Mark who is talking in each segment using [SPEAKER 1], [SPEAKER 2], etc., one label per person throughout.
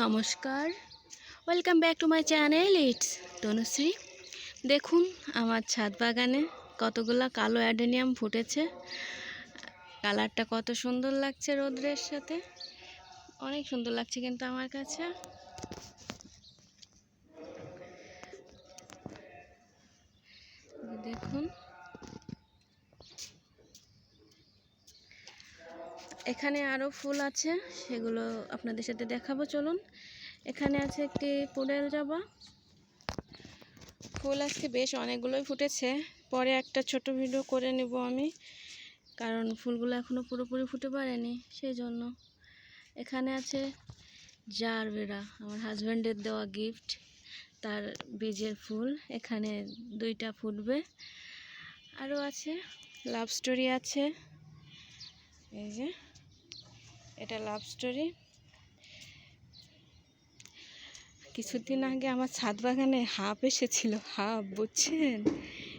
[SPEAKER 1] নমস্কার। Welcome back to my channel it's Tanushree দেখুন, আমার ছাদ বাগানে কতগুলো কালো অ্যাডেনিয়াম ফুটেছে। কালারটা কত সুন্দর লাগছে রোদ্রের সাথে। অনেক সুন্দর লাগছে কিন্তু আমার কাছে দেখুন এখানে আরও ফুল আছে, সেগুলো আপনাদের সাথে দেখাবো, চলুন। এখানে আছে একটি পুডেল জবা। ফুল আজকে বেশ অনেকগুলোই ফুটেছে। পরে একটা ছোট ভিডিও করে নেব আমি, কারণ ফুলগুলো এখনও পুরোপুরি ফুটে পারেনি সেই জন্য এখানে আছে জারবেরা, আমার হাজব্যান্ডের দেওয়া গিফট তার বীজের ফুল। এখানে দুইটা ফুটবে। আরও আছে লাভ স্টোরি আছে। এই যে। এটা লাভ স্টোরি কিছুদিন আগে আমার ছাদ বাগানে হাঁপ এসেছিল। হাঁপ, বুঝছেন?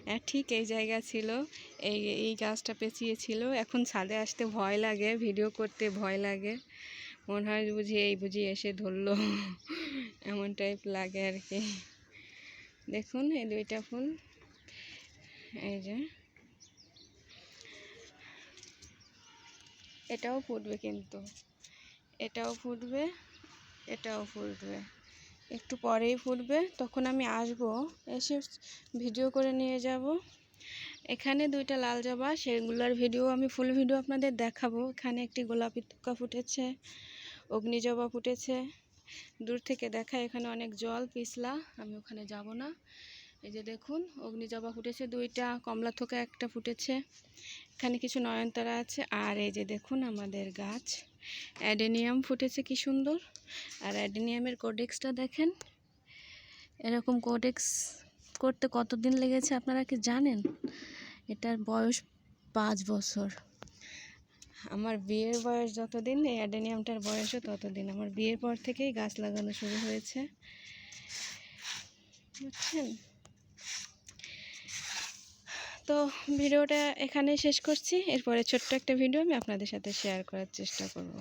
[SPEAKER 1] হ্যাঁ ঠিক এই জায়গা ছিল। এই এই গাছটা পেঁচিয়েছিল এখন ছাদে আসতে ভয় লাগে ভিডিও করতে ভয় লাগে। মনে হয় বুঝি এই বুঝি এসে ধরলো। এমন টাইপ লাগে আর কি। দেখুন এই দুইটা ফুল। এই যে। এটাও ফুটবে কিন্তু। এটাও ফুটবে এটাও ফুটবে। একটু পরেই ফুটবে, তখন আমি আসব, এসে ভিডিও করে নিয়ে যাব। এখানে দুইটা লাল জবা, সেগুলোর ভিডিও, আমি ফুল ভিডিও আপনাদের দেখাবো। এখানে একটি গোলাপি তুক্কা ফুটেছে, অগ্নি জবা ফুটেছে। দূর থেকে দেখা, এখানে অনেক জল, পিছলা, আমি ওখানে যাব না। এই যে দেখুন, অগ্নি জবা ফুটেছে দুইটা, কমলা থোকা একটা ফুটেছে। এখানে কিছু নয়নতারা আছে। আর এই যে দেখুন আমাদের গাছ। অ্যাডেনিয়াম ফুটেছে কি সুন্দর। আর অ্যাডেনিয়ামের কোডেক্সটা দেখেন। এরকম কোডেক্স করতে কতদিন লেগেছে আপনারা কি জানেন? এটার বয়স পাঁচ বছর। আমার বিয়ের বয়স যতদিন, এই অ্যাডেনিয়ামটার বয়সও ততদিন। আমার বিয়ের পর থেকেই গাছ লাগানো শুরু হয়েছে। বুঝছেন? তো ভিডিওটা এখানেই শেষ করছি। এরপরে ছোট্ট একটা ভিডিও আমি আপনাদের সাথে শেয়ার করার চেষ্টা করব।